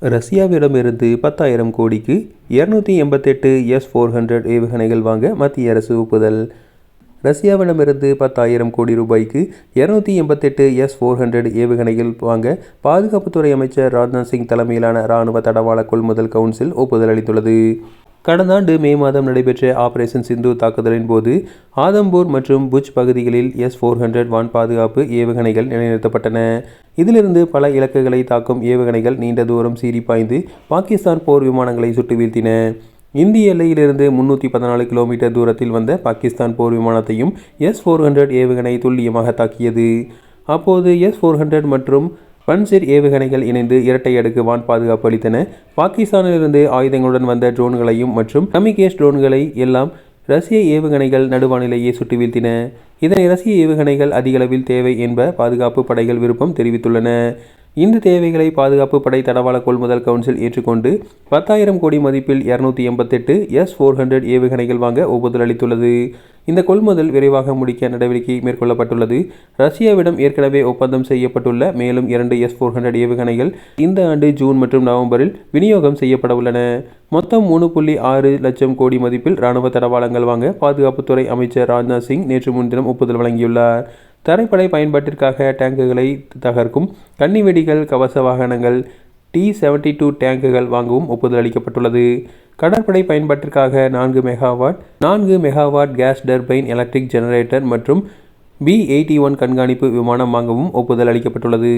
ரஷ்யாவிடமிருந்து பத்தாயிரம் கோடிக்கு இருநூத்தி எண்பத்தெட்டு எஸ் ஃபோர் ஹண்ட்ரட் ஏவுகணைகள் வாங்க மத்திய அரசு ஒப்புதல். ரஷ்யாவிடமிருந்து பத்தாயிரம் கோடி ரூபாய்க்கு இருநூத்தி எண்பத்தெட்டு எஸ் ஃபோர் ஹண்ட்ரட் ஏவுகணைகள் வாங்க பாதுகாப்புத்துறை அமைச்சர் ராஜ்நாத் சிங் தலைமையிலான ராணுவ தடவாள கொள்முதல் கவுன்சில் ஒப்புதல் அளித்துள்ளது. கடந்த ஆண்டு மே மாதம் நடைபெற்ற ஆபரேஷன் சிந்து தாக்குதலின் போது ஆதம்பூர் மற்றும் புஜ் பகுதிகளில் எஸ் ஃபோர் ஹண்ட்ரட் வான் பாதுகாப்பு ஏவுகணைகள் நிலைநிறுத்தப்பட்டன. இதிலிருந்து பல இலக்குகளை தாக்கும் ஏவுகணைகள் நீண்ட தூரம் சீறி பாய்ந்து பாகிஸ்தான் போர் விமானங்களை சுட்டு வீழ்த்தின. இந்திய எல்லையிலிருந்து முன்னூற்றி பதினாலு கிலோமீட்டர் தூரத்தில் வந்த பாகிஸ்தான் போர் விமானத்தையும் எஸ் ஃபோர் ஹண்ட்ரட் ஏவுகணை துல்லியமாக தாக்கியது. அப்போது எஸ் ஃபோர் ஹண்ட்ரட் மற்றும் பன்சிர் ஏவுகணைகள் இணைந்து இரட்டை அடுக்கு வான் பாதுகாப்பு அளித்தன. பாகிஸ்தானிலிருந்து ஆயுதங்களுடன் வந்த ட்ரோன்களையும் மற்றும் கமிகேஷ் ட்ரோன்களை எல்லாம் ரஷ்ய ஏவுகணைகள் நடுவானிலேயே சுட்டு வீழ்த்தின. இதனை ரஷ்ய ஏவுகணைகள் அதிகளவில் தேவை என்ப பாதுகாப்பு படைகள் விருப்பம் தெரிவித்துள்ளன. இந்த தேவைகளை பாதுகாப்பு படை தடவாள கொள்முதல் கவுன்சில் ஏற்றுக்கொண்டு பத்தாயிரம் கோடி மதிப்பில் இருநூத்தி எண்பத்தெட்டு எஸ் ஃபோர் ஹண்ட்ரட் ஏவுகணைகள் வாங்க ஒப்புதல் அளித்துள்ளது. இந்த கொள்முதல் விரைவாக முடிக்க நடவடிக்கை மேற்கொள்ளப்பட்டுள்ளது. ரஷ்யாவிடம் ஏற்கனவே ஒப்பந்தம் செய்யப்பட்டுள்ள மேலும் இரண்டு எஸ் ஃபோர் ஹண்ட்ரட் ஏவுகணைகள் இந்த ஆண்டு ஜூன் மற்றும் நவம்பரில் விநியோகம் செய்யப்பட உள்ளன. மொத்தம் மூணு புள்ளி ஆறு லட்சம் கோடி மதிப்பில் ராணுவ தடவாளங்கள் வாங்க பாதுகாப்புத்துறை அமைச்சர் ராஜ்நாத் சிங் நேற்று முன்தினம் ஒப்புதல் வழங்கியுள்ளார். தரைப்படை பயன்பாட்டிற்காக டேங்குகளை தகர்க்கும். கன்னி வெடிகள் கவச வாகனங்கள் டி செவன்டி டூ டேங்குகள் வாங்கவும் ஒப்புதல் அளிக்கப்பட்டுள்ளது. கடற்படை பயன்பாட்டிற்காக நான்கு மெகாவாட் நான்கு megawatt gas turbine electric generator மற்றும் பி எயிட்டி ஒன் கண்காணிப்பு விமானம் வாங்கவும் ஒப்புதல் அளிக்கப்பட்டுள்ளது.